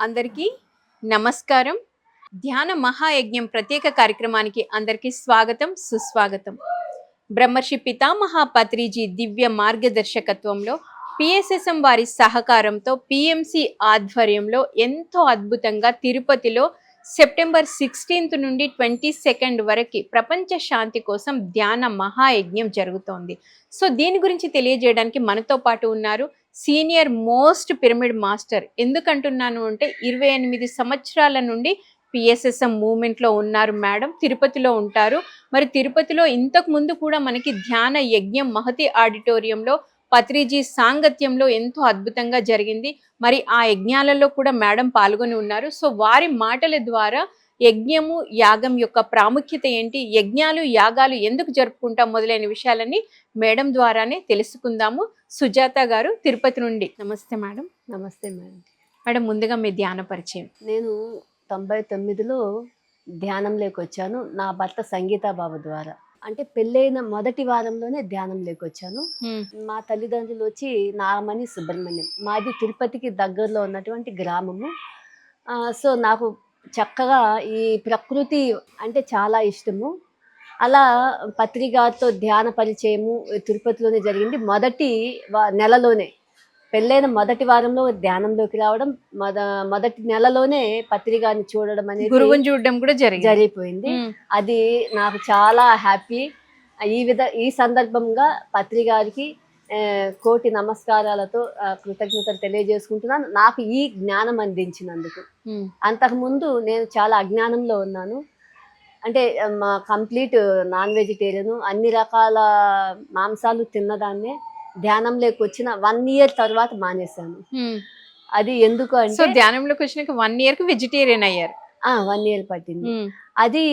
అందరికీ నమస్కారం. ధ్యాన మహాయజ్ఞం ప్రత్యేక కార్యక్రమానికి అందరికీ స్వాగతం సుస్వాగతం. బ్రహ్మర్షి పితామహ పత్రిజీ దివ్య మార్గదర్శకత్వంలో పిఎస్ఎస్ఎం వారి సహకారంతో పిఎంసి ఆధ్వర్యంలో ఎంతో అద్భుతంగా తిరుపతిలో సెప్టెంబర్ సిక్స్టీన్త్ నుండి ట్వంటీ సెకండ్ వరకు ప్రపంచ శాంతి కోసం ధ్యాన మహాయజ్ఞం జరుగుతోంది. సో దీని గురించి తెలియజేయడానికి మనతో పాటు ఉన్నారు సీనియర్ మోస్ట్ పిరమిడ్ మాస్టర్. ఎందుకంటున్నాను అంటే ఇరవై ఎనిమిది సంవత్సరాల నుండి పిఎస్ఎస్ఎం మూమెంట్లో ఉన్నారు మేడం తిరుపతిలో ఉంటారు. మరి తిరుపతిలో ఇంతకు ముందు కూడా మనకి ధ్యాన యజ్ఞం మహతి ఆడిటోరియంలో పత్రిజీ సాంగత్యంలో ఎంతో అద్భుతంగా జరిగింది. మరి ఆ యజ్ఞాలలో కూడా మేడం పాల్గొని ఉన్నారు. సో వారి మాటల ద్వారా యజ్ఞము యాగం యొక్క ప్రాముఖ్యత ఏంటి? యజ్ఞాలు యాగాలు ఎందుకు జరుపుకుంటాం? మొదలైన విషయాలన్నీ మేడం ద్వారానే తెలుసుకుందాము. సుజాత గారు తిరుపతి నుండి. నమస్తే మేడం. నమస్తే మేడం. మేడం ముందుగా మీ ధ్యాన పరిచయం. నేను తొంభై తొమ్మిదిలో ధ్యానంలోకి వచ్చాను నా భర్త సంగీతా బాబు ద్వారా. అంటే పెళ్ళైన మొదటి వారంలోనే ధ్యానంలోకి వచ్చాను. మా తల్లిదండ్రులు వచ్చి నాగమణి సుబ్రహ్మణ్యం. మాది తిరుపతికి దగ్గరలో ఉన్నటువంటి గ్రామము. సో నాకు చక్కగా ఈ ప్రకృతి అంటే చాలా ఇష్టము. అలా పత్రికారితో ధ్యాన పరిచయము తిరుపతిలోనే జరిగింది. మొదటి నెలలోనే పెళ్ళైన మొదటి వారంలో ధ్యానంలోకి రావడం మొద మొదటి నెలలోనే పత్రికాని చూడడం అనేది గురువుని చూడడం కూడా జరిగింది. జరిగిపోయింది. అది నాకు చాలా హ్యాపీ. ఈ విధ ఈ సందర్భంగా పత్రికారికి కోటి నమస్కారాలతో కృతజ్ఞతలు తెలియజేసుకుంటున్నాను. నాకు ఈ జ్ఞానం అందించినందుకు. అంతకుముందు నేను చాలా అజ్ఞానంలో ఉన్నాను. అంటే మా కంప్లీట్ నాన్ వెజిటేరియన్ అన్ని రకాల మాంసాలు తిన్నదాన్నే ధ్యానంలోకి వచ్చిన వన్ ఇయర్ తర్వాత మానేశాను. అది ఎందుకు అంటే ధ్యానంలోకి వచ్చినాక వన్ ఇయర్కి వెజిటేరియన్ అయ్యారు. వన్ ఇయర్ పట్టింది. అది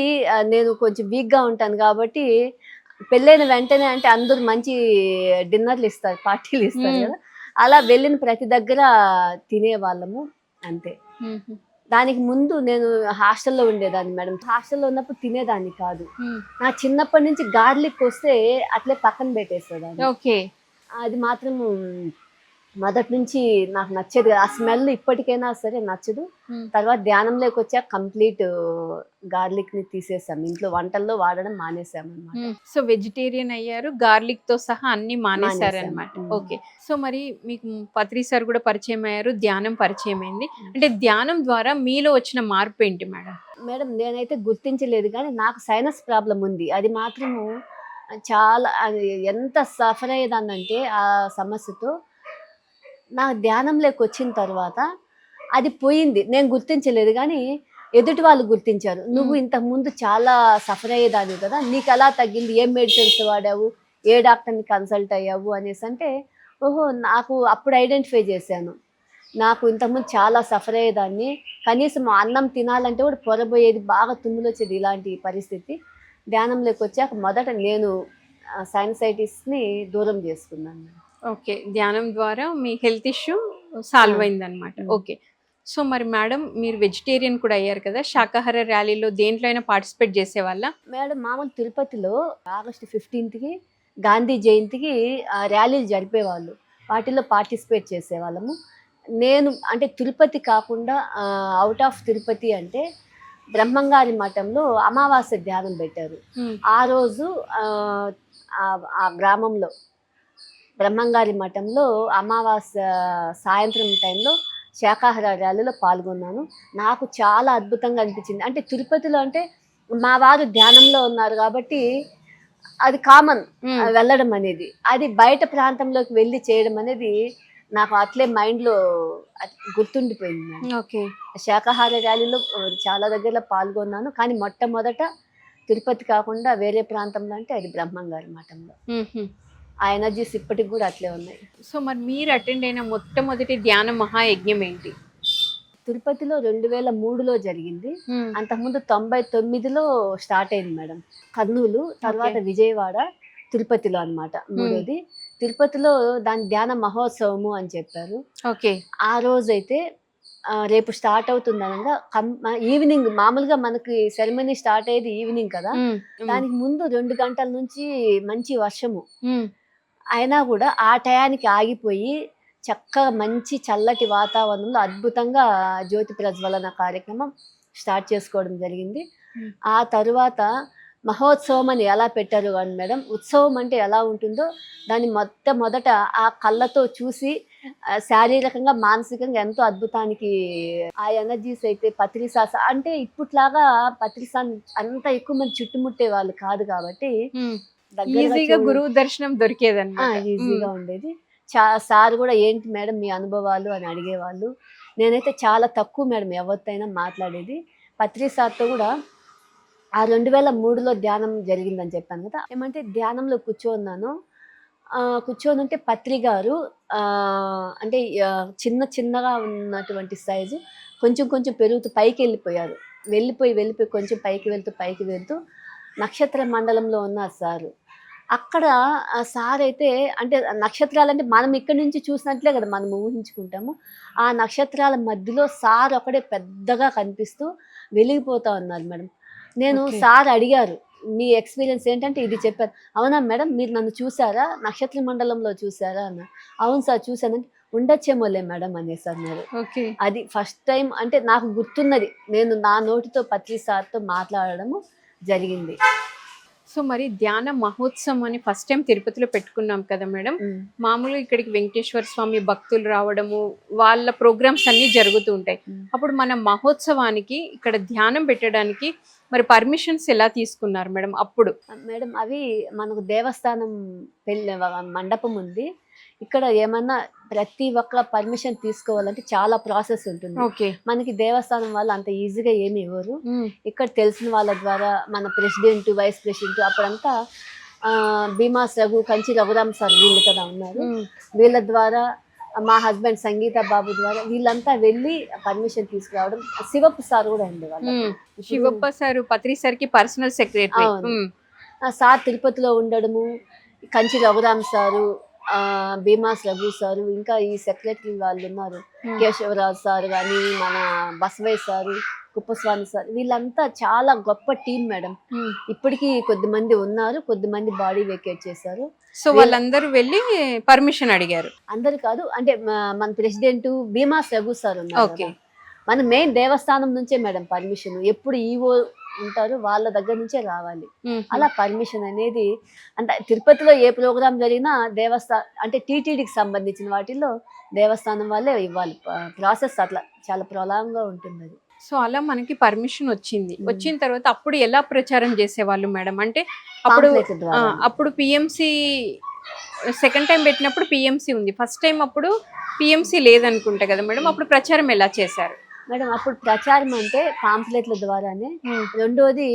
నేను కొంచెం వీక్గా ఉంటాను కాబట్టి పెళ్ళైన వెంటనే అంటే అందరూ మంచి డిన్నర్లు ఇస్తారు పార్టీలు ఇస్తారు. కదా. అలా వెళ్ళిన ప్రతి దగ్గర తినేవాళ్ళము అంతే. దానికి ముందు నేను హాస్టల్లో ఉండేదాన్ని మేడం. హాస్టల్లో ఉన్నప్పుడు తినేదాన్ని కాదు. నా చిన్నప్పటి నుంచి గార్లిక్ వస్తే అట్లే పక్కన పెట్టేసేదాన్ని. ఓకే. అది మాత్రం మొదటి నుంచి నాకు నచ్చేది కాదు. ఆ స్మెల్ ఇప్పటికైనా సరే నచ్చదు. తర్వాత ధ్యానంలోకి వచ్చాక కంప్లీట్ గార్లిక్ని తీసేసాం. ఇంట్లో వంటల్లో వాడడం మానేసాం అనమాట. సో వెజిటేరియన్ అయ్యారు. గార్లిక్తో సహా అన్ని మానేశారు. అనమాట. ఓకే. సో మరి మీకు పత్రి సార్ కూడా పరిచయం అయ్యారు. ధ్యానం పరిచయం అయింది. అంటే ధ్యానం ద్వారా మీలో వచ్చిన మార్పు ఏంటి మేడం? మేడం నేనైతే గుర్తించలేదు కానీ నాకు సైనస్ ప్రాబ్లం ఉంది. అది మాత్రము చాలా ఎంత సఫర్ అయ్యేదాన్నంటే ఆ సమస్యతో నా ధ్యానంలోకి వచ్చిన తర్వాత అది పోయింది. నేను గుర్తించలేదు కానీ ఎదుటి వాళ్ళు గుర్తించారు. నువ్వు మ్మ్. ఇంతకు ముందు చాలా సఫర్ అయ్యేదాన్ని కదా నీకు ఎలా తగ్గింది? ఏం మెడిసిన్స్ వాడావు? ఏ డాక్టర్ని కన్సల్ట్ అయ్యావు? అనేసి అంటే ఓహో నాకు అప్పుడు ఐడెంటిఫై చేశాను. నాకు ఇంతకుముందు చాలా సఫర్ అయ్యేదాన్ని. కనీసం అన్నం తినాలంటే కూడా పొరబోయేది బాగా తుమ్ములు వచ్చేది ఇలాంటి పరిస్థితి. ధ్యానంలోకి వచ్చాక మొదట నేను సైనసైటిస్ని దూరం చేసుకున్నాను. ఓకే ధ్యానం ద్వారా మీ హెల్త్ ఇష్యూ సాల్వ్ ఆ. అయింది అనమాట మ్మ్. ఓకే సో మరి మేడం మీరు వెజిటేరియన్ కూడా అయ్యారు కదా శాకాహార ర్యాలీలో దేంట్లో అయినా పార్టిసిపేట్ చేసేవాళ్ళ మేడం మామూలు తిరుపతిలో ఆగస్టు ఫిఫ్టీన్త్కి గాంధీ జయంతికి ఆ, ర్యాలీలు జరిపేవాళ్ళు వాటిల్లో పార్టిసిపేట్ చేసేవాళ్ళము నేను అంటే తిరుపతి కాకుండా అవుట్ ఆఫ్ తిరుపతి అంటే బ్రహ్మంగారి మఠంలో అమావాస్య ధ్యానం పెట్టారు. ఆ రోజు ఆ గ్రామంలో బ్రహ్మంగారి మఠంలో అమావాస్య సాయంత్రం టైంలో శాకాహార ర్యాలీలో పాల్గొన్నాను నాకు చాలా అద్భుతంగా అనిపించింది అంటే తిరుపతిలో అంటే మా వారు ధ్యానంలో ఉన్నారు కాబట్టి అది కామన్. వెళ్ళడం అనేది అది బయట ప్రాంతంలోకి వెళ్ళి చేయడం అనేది నాకు అట్లే మైండ్లో గుర్తుండిపోయింది. ఓకే శాకాహార ర్యాలీలో చాలా దగ్గర పాల్గొన్నాను కానీ మొట్టమొదట తిరుపతి కాకుండా వేరే ప్రాంతంలో అంటే అది బ్రహ్మంగారి మఠంలో. ఆ ఎనర్జీస్ ఇప్పటికి కూడా అట్లే ఉన్నాయి. సో మరి మీరు అటెండ్ అయిన మొట్టమొదటి ధ్యాన మహాయజ్ఞం ఏంటి? తిరుపతిలో రెండు వేల మూడులో జరిగింది. అంతకుముందు తొంభై తొమ్మిదిలో స్టార్ట్ అయింది మేడం. కర్నూలు తర్వాత విజయవాడ తిరుపతిలో అన్నమాట మూడోది. తిరుపతిలో దాని ధ్యాన మహోత్సవము అని చెప్పారు. ఓకే. ఆ రోజైతే రేపు స్టార్ట్ అవుతుంది అనగా ఈవినింగ్ మామూలుగా మనకి సెరమనీ స్టార్ట్ అయ్యేది ఈవినింగ్ కదా. దానికి ముందు రెండు గంటల నుంచి మంచి వర్షము. అయినా కూడా ఆ టయానికి ఆగిపోయి చక్కగా మంచి చల్లటి వాతావరణంలో అద్భుతంగా జ్యోతి ప్రజ్వలన కార్యక్రమం స్టార్ట్ చేసుకోవడం జరిగింది. ఆ తరువాత మహోత్సవం అని ఎలా పెట్టారు అని మేడం ఉత్సవం అంటే ఎలా ఉంటుందో దాన్ని మొట్టమొదట ఆ కళ్ళతో చూసి శారీరకంగా మానసికంగా ఎంతో అద్భుతానికి ఆ ఎనర్జీస్ అయితే పత్రిసాస అంటే ఇప్పట్లాగా పత్రిసా అంత ఎక్కువ మంది చుట్టుముట్టే వాళ్ళు కాదు కాబట్టి ఈజీగా గురువు దర్శనం దొరికేది ఆ, ఈజీగా ఉండేది. చా సార్ కూడా ఏంటి మేడం మీ అనుభవాలు అని అడిగేవాళ్ళు. నేనైతే చాలా తక్కువ మేడం ఎవరితోనైనా మాట్లాడేది. పత్రి సార్తో కూడా ఆ రెండు వేల మూడులో ధ్యానం జరిగిందని చెప్పాను కదా. ఏమంటే ధ్యానంలో కూర్చోన్నాను. ఆ, కూర్చొని ఉంటే పత్రి గారు అంటే చిన్న చిన్నగా ఉన్నటువంటి సైజు కొంచెం కొంచెం పెరుగుతూ పైకి వెళ్ళిపోయారు. వెళ్ళిపోయి వెళ్ళిపోయి కొంచెం పైకి వెళ్తూ పైకి వెళ్తూ నక్షత్ర మండలంలో ఉన్నారు సారు. అక్కడ ఆ సార్ అయితే అంటే నక్షత్రాలు అంటే మనం ఇక్కడి నుంచి చూసినట్లే కదా మనం ఊహించుకుంటాము. ఆ నక్షత్రాల మధ్యలో సార్ ఒకడే పెద్దగా కనిపిస్తూ వెలిగిపోతా ఉన్నారు మేడం. నేను. సార్ అడిగారు మీ ఎక్స్పీరియన్స్ ఏంటంటే ఇది చెప్పారు. అవునా మేడం మీరు నన్ను చూసారా? నక్షత్ర మండలంలో చూసారా? అన్న. అవును సార్ చూశానంటే ఉండొచ్చేమోలే మేడం అనేసి అన్నారు. ఓకే. అది ఫస్ట్ టైం అంటే నాకు గుర్తున్నది. నేను నా నోటితో పత్రి సార్తో మాట్లాడడము జరిగింది. సో మరి ధ్యాన మహోత్సవం అని ఫస్ట్ టైం తిరుపతిలో పెట్టుకున్నాం కదా మేడం. మామూలుగా ఇక్కడికి వెంకటేశ్వర స్వామి భక్తులు రావడము వాళ్ళ ప్రోగ్రామ్స్ అన్ని జరుగుతూ ఉంటాయి. అప్పుడు మన మహోత్సవానికి ఇక్కడ ధ్యానం పెట్టడానికి మరి పర్మిషన్స్ ఎలా తీసుకున్నారు మేడం అప్పుడు? మేడం అవి మనకు దేవస్థానం పెళ్ళి మండపం ఉంది. ఇక్కడ ఏమన్నా ప్రతి ఒక్క పర్మిషన్ తీసుకోవాలంటే చాలా ప్రాసెస్ ఉంటుంది. ఓకే. మనకి దేవస్థానం వాళ్ళు అంత ఈజీగా ఏమి ఇవ్వరు. ఇక్కడ తెలిసిన వాళ్ళ ద్వారా మన ప్రెసిడెంట్ వైస్ ప్రెసిడెంట్ అప్పుడంతా ఆ, భీమాస్ రఘు కంచి రఘురామ్ సార్ వీళ్ళు కదా ఉన్నారు. వీళ్ళ ద్వారా మా హస్బెండ్ సంగీత బాబు ద్వారా వీళ్ళంతా వెళ్ళి పర్మిషన్ తీసుకురావడం శివప్పు సార్ కూడా ఉండేవాళ్ళు శివప్ప సార్ పత్రి సార్కి పర్సనల్ సెక్రటరీ. సార్ తిరుపతిలో ఉండడము కంచి రఘురామ్ సారు ఆ, భీమాస్ రఘు సారు ఇంకా ఈ సెక్రటరీ వాళ్ళు ఉన్నారు. కేశవరావు సార్ కానీ మన బసవయ్య సారు కుప్పస్వామి సార్ వీళ్ళంతా చాలా గొప్ప టీం మేడం. ఇప్పటికీ కొద్ది మంది ఉన్నారు కొద్ది మంది బాడీ వేకేట్ చేశారు. సో వాళ్ళందరూ వెళ్ళి పర్మిషన్ అడిగారు. అందరు కాదు అంటే మన ప్రెసిడెంట్ భీమాస్ రఘు సార్ ఉన్నారు. మన మెయిన్ దేవస్థానం నుంచే మేడం పర్మిషన్. ఎప్పుడు ఈవో ఉంటారో వాళ్ళ దగ్గర నుంచే రావాలి. అలా పర్మిషన్ అనేది అంటే తిరుపతిలో ఏ ప్రోగ్రామ్ జరిగినా దేవస్థా అంటే టీటీడీకి సంబంధించిన వాటిల్లో దేవస్థానం వాళ్ళే ఇవ్వాలి. ప్రాసెస్ అట్లా చాలా ప్రొలాంగా ఉంటుంది అది సో అలా మనకి పర్మిషన్ వచ్చింది. వచ్చిన తర్వాత అప్పుడు ఎలా ప్రచారం చేసేవాళ్ళు మేడం? అంటే అప్పుడు. అప్పుడు పిఎంసి సెకండ్ టైం పెట్టినప్పుడు పిఎంసి ఉంది. ఫస్ట్ టైం అప్పుడు పిఎంసి లేదనుకుంటా కదా మేడం? అప్పుడు ప్రచారం ఎలా చేశారు? మేడం అప్పుడు ప్రచారం అంటే పాంప్లెట్ల ద్వారానే. రెండోది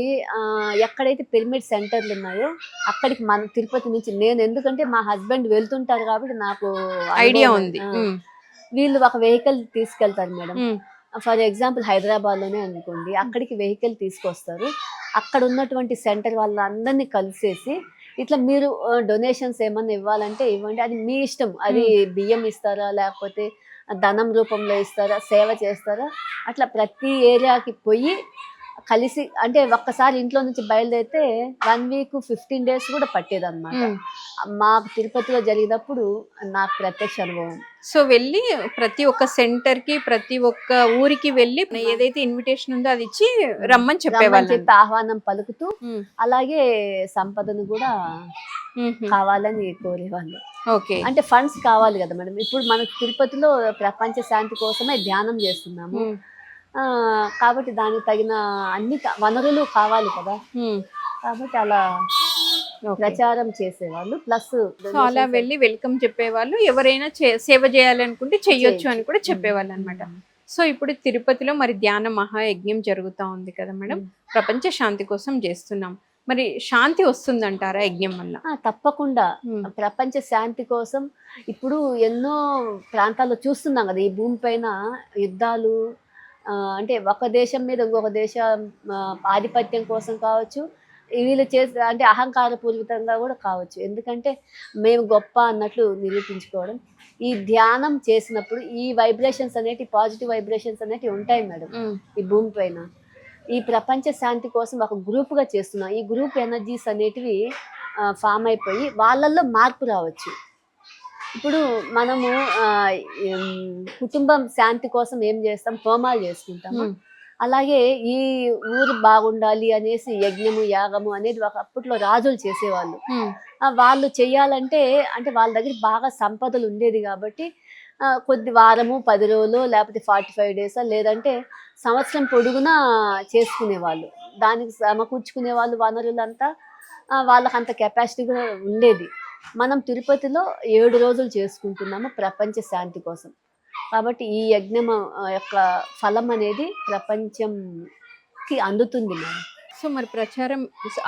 ఎక్కడైతే పిరమిడ్ సెంటర్లు ఉన్నాయో అక్కడికి మన తిరుపతి నుంచి నేను ఎందుకంటే మా హస్బెండ్ వెళ్తుంటారు కాబట్టి నాకు ఐడియా ఉంది. వీళ్ళు ఒక వెహికల్ తీసుకెళ్తారు మేడం. ఫర్ ఎగ్జాంపుల్ హైదరాబాద్లోనే అనుకోండి అక్కడికి వెహికల్ తీసుకొస్తారు. అక్కడ ఉన్నటువంటి సెంటర్ వాళ్ళందరినీ కలిసేసి ఇట్లా మీరు డొనేషన్స్ ఏమన్నా ఇవ్వాలంటే ఇవ్వండి. అది మీ ఇష్టం. అది బియ్యం ఇస్తారా లేకపోతే ధనం రూపంలో ఇస్తారా సేవ చేస్తారా? అట్లా ప్రతి ఏరియాకి పోయి కలిసి అంటే ఒక్కసారి ఇంట్లో నుంచి బయలుదేరితే వన్ వీక్ ఫిఫ్టీన్ డేస్ కూడా పట్టేదన్నమాట. మాకు తిరుపతిలో జరిగినప్పుడు నాకు ప్రత్యక్ష అనుభవం. సో వెళ్ళి ప్రతి ఒక్క సెంటర్కి ప్రతి ఒక్క ఊరికి వెళ్ళి ఏదైతే ఇన్విటేషన్ ఉందో అది ఇచ్చి రమ్మని చెప్పేవాళ్ళు చెప్పి ఆహ్వానం పలుకుతూ. అలాగే సంపదను కూడా. కావాలని కోరేవాళ్ళు. ఓకే. అంటే ఫండ్స్ కావాలి కదా మేడం. ఇప్పుడు మన తిరుపతిలో ప్రపంచ శాంతి కోసమే ధ్యానం చేస్తున్నాము. కాబట్టి దానికి తగిన అన్ని వనరులు కావాలి కదా. కాబట్టి అలా. ప్రచారం చేసేవాళ్ళు. ప్లస్ సో అలా వెళ్ళి వెల్కమ్ చెప్పేవాళ్ళు. ఎవరైనా సేవ చేయాలనుకుంటే చెయ్యొచ్చు అని కూడా చెప్పేవాళ్ళు అనమాట సో ఇప్పుడు తిరుపతిలో మరి ధ్యాన మహాయజ్ఞం జరుగుతా ఉంది కదా మేడం. ప్రపంచ శాంతి కోసం చేస్తున్నాం. మరి శాంతి వస్తుందంటారా యజ్ఞం వల్ల? తప్పకుండా. ప్రపంచ శాంతి కోసం ఇప్పుడు ఎన్నో ప్రాంతాల్లో చూస్తున్నాం కదా. ఈ భూమి పైన యుద్ధాలు అంటే ఒక దేశం మీద ఇంకొక దేశం ఆధిపత్యం కోసం కావచ్చు వీళ్ళు చేసే అంటే అహంకారపూరితంగా కూడా కావచ్చు. ఎందుకంటే మేము గొప్ప అన్నట్లు నిరూపించుకోవడం. ఈ ధ్యానం చేసినప్పుడు ఈ వైబ్రేషన్స్ అనేటి పాజిటివ్ వైబ్రేషన్స్ అనేటివి ఉంటాయి మేడం. ఈ భూమి పైన. ఈ ప్రపంచ శాంతి కోసం ఒక గ్రూప్గా చేస్తున్నాం. ఈ గ్రూప్ ఎనర్జీస్ అనేటివి ఫామ్ అయిపోయి వాళ్ళల్లో మార్పు రావచ్చు. ఇప్పుడు మనము కుటుంబం శాంతి కోసం ఏం చేస్తాం? హోమాలు చేసుకుంటాము. అలాగే ఈ ఊరు బాగుండాలి అనేసి యజ్ఞము యాగము అనేది ఒక అప్పట్లో రాజులు చేసేవాళ్ళు. వాళ్ళు చెయ్యాలంటే అంటే వాళ్ళ దగ్గర బాగా సంపదలు ఉండేది కాబట్టి కొద్ది వారము పది రోజులు లేకపోతే ఫార్టీ ఫైవ్ డేస్ లేదంటే సంవత్సరం పొడుగునా చేసుకునేవాళ్ళు. దానికి సమకూర్చుకునే వాళ్ళు వనరులంతా ఆ, వాళ్ళకి అంత కెపాసిటీ కూడా ఉండేది. మనం తిరుపతిలో ఏడు రోజులు చేసుకుంటున్నాము ప్రపంచ శాంతి కోసం. కాబట్టి ఈ యజ్ఞం యొక్క ఫలం అనేది ప్రపంచంకి అందుతుంది మేడం. సో మరి ప్రచారం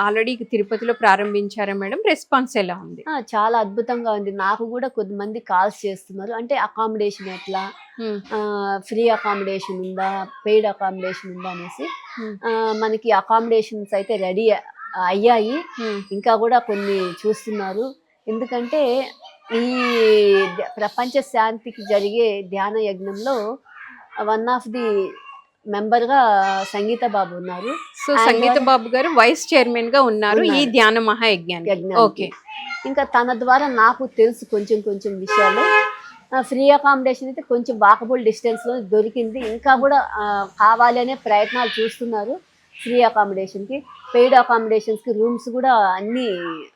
ఆల్రెడీ తిరుపతిలో ప్రారంభించారా మేడం? రెస్పాన్స్ ఎలా ఉంది? చాలా అద్భుతంగా ఉంది. నాకు కూడా కొద్దిమంది కాల్స్ చేస్తున్నారు. అంటే అకామిడేషన్ ఎట్లా? ఫ్రీ అకామిడేషన్ ఉందా? పెయిడ్ అకామిడేషన్ ఉందా అనేసి. మనకి అకామిడేషన్స్ అయితే రెడీ అయ్యాయి. ఇంకా కూడా కొన్ని చూస్తున్నారు. ఎందుకంటే ఈ ప్రపంచ శాంతికి జరిగే ధ్యాన యజ్ఞంలో వన్ ఆఫ్ ది మెంబర్గా సంగీత బాబు ఉన్నారు. సో సంగీత బాబు గారు వైస్ చైర్మన్గా ఉన్నారు ఈ. ధ్యాన మహాయజ్ఞానికి. యజ్ఞానికి. ఓకే. ఇంకా తన ద్వారా నాకు తెలుసు కొంచెం కొంచెం విషయాలు. ఫ్రీ అకామిడేషన్ అయితే కొంచెం వాకబుల్ డిస్టెన్స్లో దొరికింది. ఇంకా కూడా కావాలి అనే ప్రయత్నాలు చూస్తున్నారు ఫ్రీ అకామిడేషన్కి. పెయిడ్ అకామిడేషన్స్కి రూమ్స్ కూడా అన్ని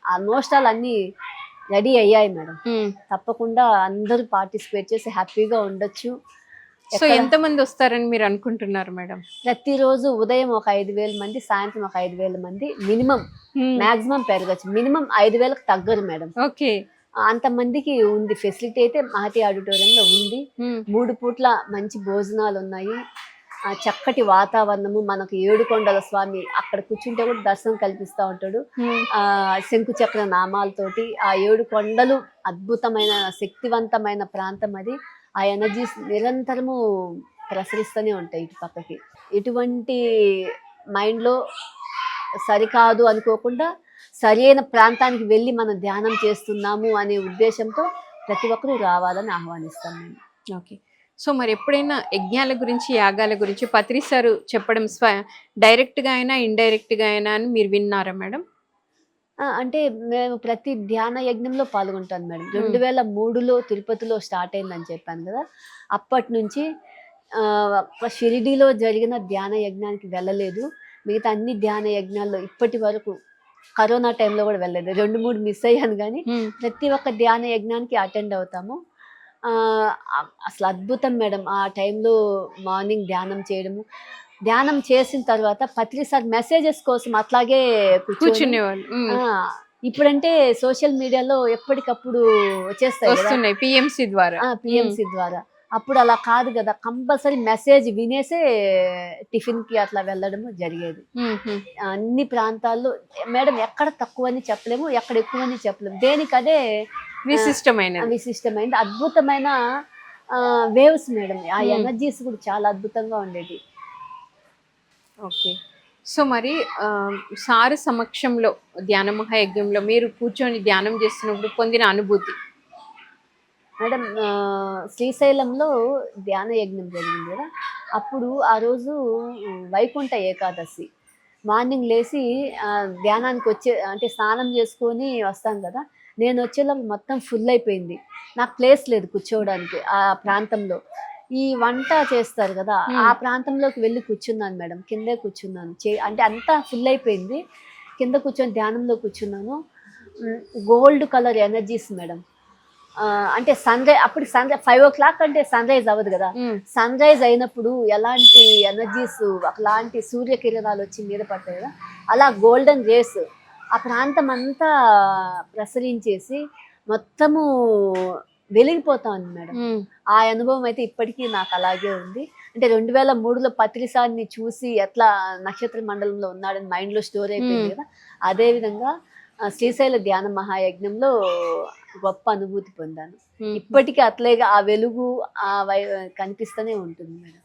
ఆల్మోస్ట్ ఆల్ అన్ని రెడీ అయ్యాయి మేడం. తప్పకుండా అందరూ పార్టిసిపేట్ చేసి హ్యాపీగా ఉండొచ్చు. సో ఎక్కడ- ఎంత మంది వస్తారని మీరు అనుకుంటున్నారు మేడం? ప్రతిరోజు ఉదయం ఒక ఐదు వేల మంది సాయంత్రం ఒక ఐదు వేల మంది మినిమం మాక్సిమం పెరగచ్చు. మినిమం ఐదు వేలకు తగ్గరు మేడం. ఓకే. అంతమందికి ఉంది. ఫెసిలిటీ అయితే మహతి ఆడిటోరియంలో ఉంది. మూడు పూట్ల మంచి భోజనాలు ఉన్నాయి ఆ చక్కటి వాతావరణము మనకు ఏడుకొండల స్వామి అక్కడ కూర్చుంటే కూడా దర్శనం కల్పిస్తూ ఉంటాడు. ఆ శంకు చక్ర నామాలతోటి ఆ ఏడు కొండలు అద్భుతమైన శక్తివంతమైన ప్రాంతం అది. ఆ ఎనర్జీస్ నిరంతరము ప్రసరిస్తూనే ఉంటాయి ఇటు పక్కకి. ఎటువంటి మైండ్లో సరికాదు అనుకోకుండా సరైన ప్రాంతానికి వెళ్ళి మనం ధ్యానం చేస్తున్నాము అనే ఉద్దేశంతో ప్రతి ఒక్కరూ రావాలని ఆహ్వానిస్తాను నేను. ఓకే. సో మరి ఎప్పుడైనా యజ్ఞాల గురించి యాగాల గురించి పత్రి సార్ చెప్పడం స్వ డైరెక్ట్గా అయినా ఇండైరెక్ట్గా అయినా అని మీరు విన్నారా మేడం? అంటే మేము ప్రతి ధ్యాన యజ్ఞంలో పాల్గొంటాను మేడం. రెండు వేల మూడులో తిరుపతిలో స్టార్ట్ అయిందని చెప్పాను కదా. అప్పటి నుంచి షిరిడీలో జరిగిన ధ్యాన యజ్ఞానికి వెళ్ళలేదు. మిగతా అన్ని ధ్యాన యజ్ఞాల్లో ఇప్పటి వరకు కరోనా టైంలో కూడా వెళ్ళలేదు. రెండు మూడు మిస్ అయ్యాను కానీ ప్రతి ఒక్క ధ్యాన యజ్ఞానికి అటెండ్ అవుతాము. అసలు అద్భుతం మేడం. ఆ టైంలో మార్నింగ్ ధ్యానం చేయడము. ధ్యానం చేసిన తర్వాత పత్రి సార్ మెసేజెస్ కోసం అట్లాగే కూర్చొని కూర్చునేవాళ్ళు. ఇప్పుడంటే సోషల్ మీడియాలో ఎప్పటికప్పుడు వచ్చేస్తాయి వస్తున్నాయి. పిఎంసి ద్వారా. పిఎంసి ద్వారా. అప్పుడు అలా కాదు కదా. కంపల్సరీ మెసేజ్ వినేసే టిఫిన్కి అట్లా వెళ్ళడము జరిగేది. అన్ని ప్రాంతాల్లో మేడం ఎక్కడ తక్కువ అని చెప్పలేము ఎక్కడ ఎక్కువ అని చెప్పలేము. దేనికి అదే విశిష్టమైనది. విశిష్టమైనది. అద్భుతమైన వేవ్స్ మేడం. ఆ. ఎనర్జీస్ కూడా చాలా అద్భుతంగా ఉండేది ఓకే. సో మరి సారు సమక్షంలో ధ్యాన మహాయజ్ఞంలో మీరు కూర్చొని ధ్యానం చేస్తున్నప్పుడు పొందిన అనుభూతి? మేడం శ్రీశైలంలో ధ్యాన యజ్ఞం జరిగింది కదా. అప్పుడు ఆ రోజు వైకుంఠ ఏకాదశి. మార్నింగ్ లేచి ధ్యానానికి వచ్చే అంటే స్నానం చేసుకొని వస్తాం కదా. నేను వచ్చేలోపు మొత్తం ఫుల్ అయిపోయింది. నాకు ప్లేస్ లేదు కూర్చోవడానికి ఆ ప్రాంతంలో. ఈ వంట చేస్తారు కదా. ఆ ప్రాంతంలోకి వెళ్ళి కూర్చున్నాను మేడం. కిందే కూర్చున్నాను. చే- అంటే అంతా ఫుల్ అయిపోయింది. కింద కూర్చొని ధ్యానంలో కూర్చున్నాను. Gold colour energies madam. అంటే సన్ రైజ్ అప్పుడు సన్ ఫైవ్ ఓ క్లాక్ అంటే సన్ రైజ్ అవ్వదు కదా. సన్ రైజ్ అయినప్పుడు ఎలాంటి ఎనర్జీస్ ఒకలాంటి సూర్యకిరణాలు వచ్చి మీద పడతాయి కదా అలా గోల్డెన్ రేస్ ఆ ప్రాంతం అంతా ప్రసరించేసి మొత్తము వెలిగిపోతా ఉంది మేడం. ఆ అనుభవం అయితే ఇప్పటికీ నాకు అలాగే ఉంది. అంటే రెండు వేల మూడులో పత్రిసారిని చూసి ఎట్లా నక్షత్ర మండలంలో ఉన్నాడని మైండ్లో స్టోర్ అయిపోయింది. కదా. అదే విధంగా ఆ, శ్రీశైల ధ్యాన మహాయజ్ఞంలో గొప్ప అనుభూతి పొందాను. ఇప్పటికీ అట్లేగా ఆ వెలుగు ఆ వై కనిపిస్తూనే ఉంటుంది మేడం.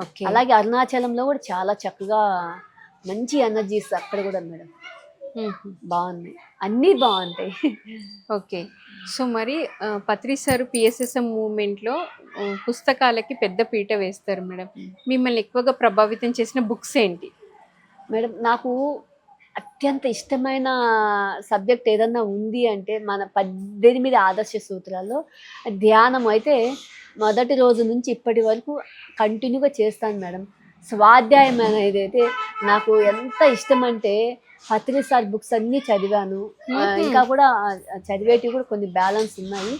ఓకే. అలాగే అరుణాచలంలో కూడా చాలా చక్కగా మంచి ఎనర్జీస్ అక్కడ కూడా మేడం. బాగున్నాయి అన్నీ బాగుంటాయి. ఓకే. సో మరి పత్రి సార్ పిఎస్ఎస్ఎం మూవ్మెంట్లో పుస్తకాలకి పెద్ద పీట వేస్తారు మేడం. మిమ్మల్ని ఎక్కువగా ప్రభావితం చేసిన బుక్స్ ఏంటి? మేడం నాకు అత్యంత ఇష్టమైన సబ్జెక్ట్ ఏదన్నా ఉంది అంటే మన పద్దెనిమిది ఆదర్శ సూత్రాల్లో ధ్యానం అయితే మొదటి రోజు నుంచి ఇప్పటి వరకు కంటిన్యూగా చేస్తాను మేడం. స్వాధ్యాయం అనేది అయితే నాకు ఎంత ఇష్టం అంటే పత్రి సార్ బుక్స్ అన్నీ చదివాను. ఇంకా కూడా చదివేటివి కూడా కొన్ని బ్యాలెన్స్ ఉన్నాయి.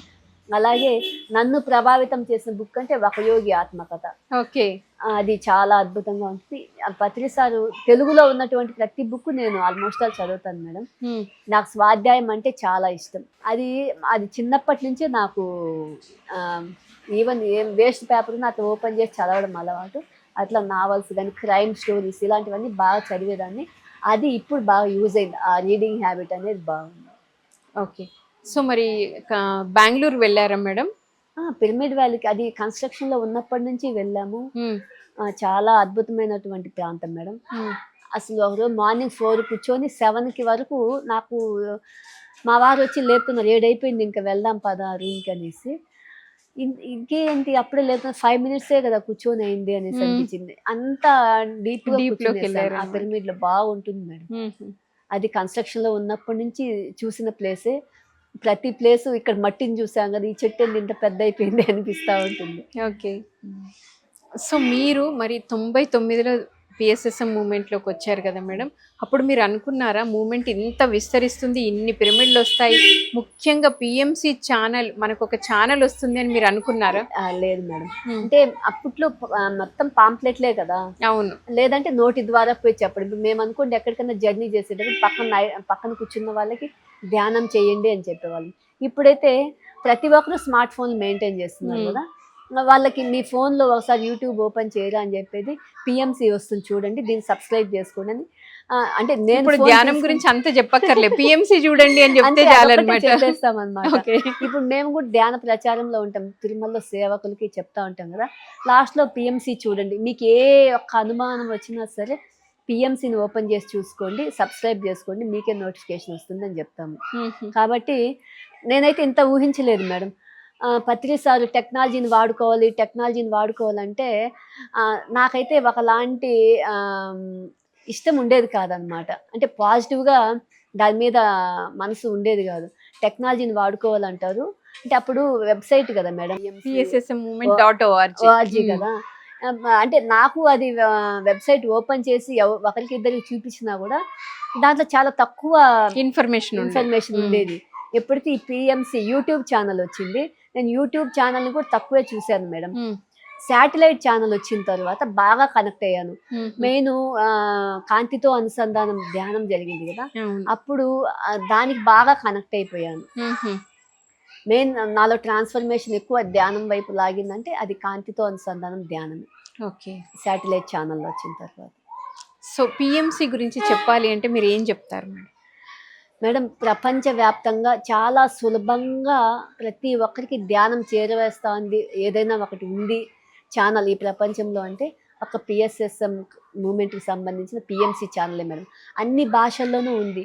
అలాగే నన్ను ప్రభావితం చేసిన బుక్ అంటే వకయోగి ఆత్మకథ. ఓకే. అది చాలా అద్భుతంగా ఉంటుంది ఆ పత్రి సారు తెలుగులో ఉన్నటువంటి ప్రతి బుక్ నేను ఆల్మోస్ట్ ఆల్ చదువుతాను మేడం. నాకు స్వాధ్యాయం అంటే చాలా ఇష్టం. అది అది చిన్నప్పటి నుంచే నాకు ఈవెన్ ఏం వేస్ట్ పేపర్ నాకు ఓపెన్ చేసి చదవడం అలవాటు. అట్లా నావల్స్ కానీ క్రైమ్ స్టోరీస్ ఇలాంటివన్నీ బాగా చదివేదాన్ని. అది ఇప్పుడు బాగా యూజ్ అయింది. ఆ రీడింగ్ హ్యాబిట్ అనేది బాగుంది. ఓకే సో మరి బెంగళూరు వెళ్ళారా మేడం? పిరమిడ్ వ్యాలీకి అది కన్స్ట్రక్షన్లో ఉన్నప్పటి నుంచి వెళ్ళాము. ఆ, చాలా అద్భుతమైనటువంటి ప్రాంతం మేడం. ఉమ్, అసలు ఒకరోజు మార్నింగ్ ఫోర్ కూర్చొని సెవెన్కి వరకు నాకు మా వారు వచ్చి లేపుతున్నారు. ఏడైపోయింది ఇంకా వెళ్దాం పద రూమ్కి అనేసి. ఇంకేంటి అప్పుడే లేపుతున్నా ఫైవ్ మినిట్సే కదా కూర్చొని అయింది అనేసి. అనిపించింది. అంత డీప్ వెళ్ళారు ఆ. పిరమిడ్లో బాగుంటుంది మేడం. అది కన్స్ట్రక్షన్లో ఉన్నప్పటి నుంచి చూసిన ప్లేసే. ప్రతి ప్లేస్ ఇక్కడ మట్టిని చూసాం కదా ఈ చెట్టు ఇంత పెద్ద అయిపోయింది అనిపిస్తా ఉంటుంది. ఓకే. సో మీరు మరి తొంభై తొమ్మిదిలో పిఎస్ఎస్ఎం మూమెంట్లోకి వచ్చారు కదా మేడం. అప్పుడు మీరు అనుకున్నారా మూమెంట్ ఇంత విస్తరిస్తుంది ఇన్ని పిరమిడ్లు వస్తాయి? ముఖ్యంగా పిఎంసి ఛానల్ మనకు ఒక ఛానల్ వస్తుంది అని మీరు అనుకున్నారా? లేదు మేడం. ఉమ్, అంటే అప్పట్లో మొత్తం పాంప్లెట్లే కదా. అవును. లేదంటే నోటి ద్వారా పోయి చెప్పడం. మేము అనుకోండి ఎక్కడికైనా జర్నీ చేసేటప్పుడు పక్కన పక్కన కూర్చున్న వాళ్ళకి ధ్యానం చేయండి అని చెప్పేవాళ్ళం. ఇప్పుడైతే ప్రతి ఒక్కరు స్మార్ట్ ఫోన్ మెయింటైన్ చేస్తున్నారు Hmm. కదా. వాళ్ళకి మీ ఫోన్లో ఒకసారి యూట్యూబ్ ఓపెన్ చేయరా అని చెప్పేది పిఎంసి వస్తుంది చూడండి దీన్ని సబ్స్క్రైబ్ చేసుకోండి. అంటే నేను ధ్యానం గురించి అంత చెప్పక్కర్లే. పిఎంసి చూడండి అని చెప్తే ఓకే. ఇప్పుడు మేము కూడా ధ్యాన ప్రచారంలో ఉంటాం తిరుమలలో సేవకులకి చెప్తా ఉంటాం కదా. లాస్ట్లో పిఎంసి చూడండి మీకు ఏ ఒక్క అనుమానం వచ్చినా సరే పిఎంసిని ఓపెన్ చేసి చూసుకోండి సబ్స్క్రైబ్ చేసుకోండి మీకే నోటిఫికేషన్ వస్తుందని చెప్తాము. కాబట్టి నేనైతే ఇంత ఊహించలేదు మేడం. ఆ, పత్రి సార్ టెక్నాలజీని వాడుకోవాలి టెక్నాలజీని వాడుకోవాలంటే ఆ, నాకైతే ఒకలాంటి ఇష్టం ఉండేది కాదనమాట. అంటే పాజిటివ్గా దాని మీద మనసు ఉండేది కాదు. టెక్నాలజీని వాడుకోవాలంటారు. అంటే అప్పుడు వెబ్సైట్ కదా మేడం డాట్ ఓఆర్జీ కదా. అంటే నాకు అది వెబ్సైట్ ఓపెన్ చేసి ఒకరికి ఇద్దరికి చూపించినా కూడా దాంట్లో చాలా తక్కువ ఇన్ఫర్మేషన్ ఇన్ఫర్మేషన్. ఉండేది. ఎప్పటికీ ఈ పిఎంసి యూట్యూబ్ ఛానల్ వచ్చింది. నేను యూట్యూబ్ ఛానల్ని కూడా తక్కువే చూశాను మేడం. శాటిలైట్ ఛానల్ వచ్చిన తర్వాత బాగా కనెక్ట్ అయ్యాను. మెయిన్ కాంతితో అనుసంధానం ధ్యానం జరిగింది కదా. అప్పుడు దానికి బాగా కనెక్ట్ అయిపోయాను. మెయిన్ నాలో ట్రాన్స్ఫర్మేషన్ ఎక్కువ ధ్యానం వైపు లాగిందంటే అది కాంతితో అనుసంధానం ధ్యానం. ఓకే. శాటిలైట్ ఛానల్లో వచ్చిన తర్వాత. సో పిఎంసి గురించి చెప్పాలి అంటే మీరు ఏం చెప్తారు మేడం? మేడం ప్రపంచవ్యాప్తంగా చాలా సులభంగా ప్రతి ఒక్కరికి ధ్యానం చేరవేస్తా ఉంది. ఏదైనా ఒకటి ఉంది ఛానల్ ఈ ప్రపంచంలో అంటే ఒక పిఎస్ఎస్ఎం మూమెంట్కి సంబంధించిన పిఎంసి ఛానలే మేడం. అన్ని భాషల్లోనూ ఉంది.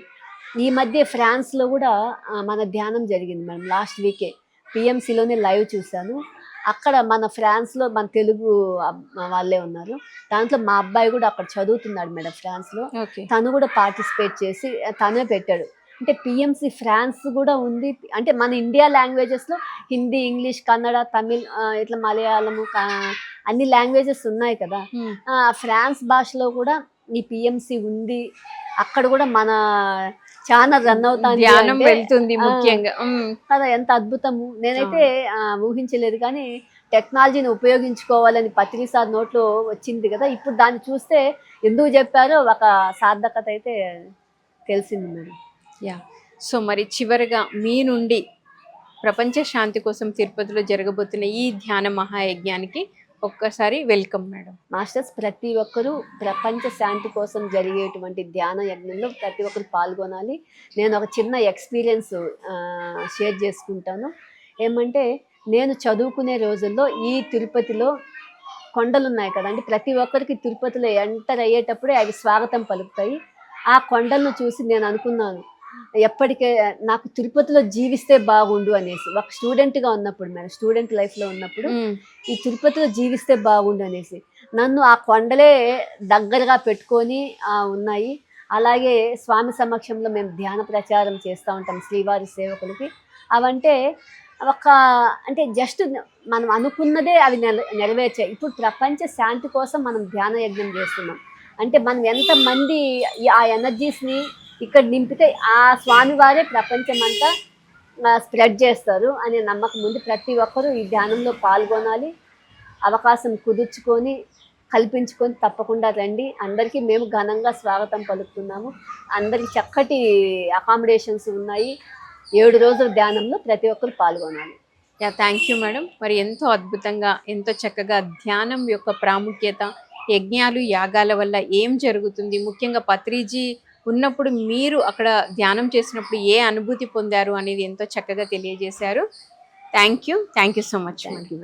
ఈ మధ్య ఫ్రాన్స్లో కూడా మన ధ్యానం జరిగింది మేడం. లాస్ట్ వీకే పిఎంసిలోనే లైవ్ చూశాను. అక్కడ మన ఫ్రాన్స్లో మన తెలుగు వాళ్ళే ఉన్నారు. దాంట్లో మా అబ్బాయి కూడా అక్కడ చదువుతున్నాడు మేడం ఫ్రాన్స్లో. తను కూడా పార్టిసిపేట్ చేసి తనే పెట్టాడు. అంటే పిఎంసి ఫ్రాన్స్ కూడా ఉంది. అంటే మన ఇండియా లాంగ్వేజెస్లో హిందీ ఇంగ్లీష్ కన్నడ తమిళ్ ఇట్లా మలయాళము అన్ని లాంగ్వేజెస్ ఉన్నాయి కదా. ఆ, ఫ్రాన్స్ భాషలో కూడా ఈ పిఎంసి ఉంది. అక్కడ కూడా మన ఛానల్ రన్ అంటే, వెళ్తుంది ముఖ్యంగా. కదా ఎంత అద్భుతము. నేనైతే ఊహించలేదు కానీ టెక్నాలజీని ఉపయోగించుకోవాలని పత్రి సార్ నోట్లో వచ్చింది కదా. ఇప్పుడు దాన్ని చూస్తే ఎందుకు చెప్పారో ఒక సార్థకత అయితే తెలిసింది మేడం. యా. సో మరి చివరిగా మీ నుండి ప్రపంచ శాంతి కోసం తిరుపతిలో జరగబోతున్న ఈ ధ్యాన మహాయజ్ఞానికి ఒక్కసారి వెల్కమ్ మేడం. మాస్టర్స్ ప్రతి ఒక్కరూ ప్రపంచ శాంతి కోసం జరిగేటువంటి ధ్యాన యజ్ఞంలో ప్రతి ఒక్కరు పాల్గొనాలి. నేను ఒక చిన్న ఎక్స్పీరియన్స్ షేర్ చేసుకుంటాను. ఏమంటే నేను చదువుకునే రోజుల్లో ఈ తిరుపతిలో కొండలు ఉన్నాయి కదండి ప్రతి ఒక్కరికి తిరుపతిలో ఎంటర్ అయ్యేటప్పుడే అవి స్వాగతం పలుకుతాయి. ఆ కొండలను చూసి నేను అనుకున్నాను ఎప్పటికే నాకు తిరుపతిలో జీవిస్తే బాగుండు అనేసి. ఒక స్టూడెంట్గా ఉన్నప్పుడు మేడం స్టూడెంట్ లైఫ్లో ఉన్నప్పుడు. ఈ తిరుపతిలో జీవిస్తే బాగుండు అనేసి. నన్ను ఆ కొండలే దగ్గరగా పెట్టుకొని ఆ ఉన్నాయి. అలాగే స్వామి సమక్షంలో మేము ధ్యాన ప్రచారం చేస్తూ ఉంటాం శ్రీవారి సేవకులకి. అవంటే ఒక అంటే జస్ట్ మనం అనుకున్నదే అవి నెల నెరవేర్చాయి. ఇప్పుడు ప్రపంచ శాంతి కోసం మనం ధ్యాన యజ్ఞం చేస్తున్నాం. అంటే మనం ఎంతమంది ఆ ఎనర్జీస్ని ఇక్కడ నింపితే ఆ స్వామివారే ప్రపంచమంతా స్ప్రెడ్ చేస్తారు అనే నమ్మకం ఉంది. ప్రతి ఒక్కరూ ఈ ధ్యానంలో పాల్గొనాలి అవకాశం కుదుర్చుకొని కల్పించుకొని తప్పకుండా రండి. అందరికీ మేము ఘనంగా స్వాగతం పలుకుతున్నాము. అందరికి చక్కటి అకామిడేషన్స్ ఉన్నాయి. ఏడు రోజుల ధ్యానంలో ప్రతి ఒక్కరు పాల్గొనాలి. యా థ్యాంక్ యూ మేడం మరి ఎంతో అద్భుతంగా ఎంతో చక్కగా ధ్యానం యొక్క ప్రాముఖ్యత యజ్ఞాలు యాగాల వల్ల ఏం జరుగుతుంది? ముఖ్యంగా పత్రిజీ ఉన్నప్పుడు మీరు అక్కడ ధ్యానం చేసినప్పుడు ఏ అనుభూతి పొందారు అనేది ఎంతో చక్కగా తెలియజేశారు. Thank you thank you so much thank you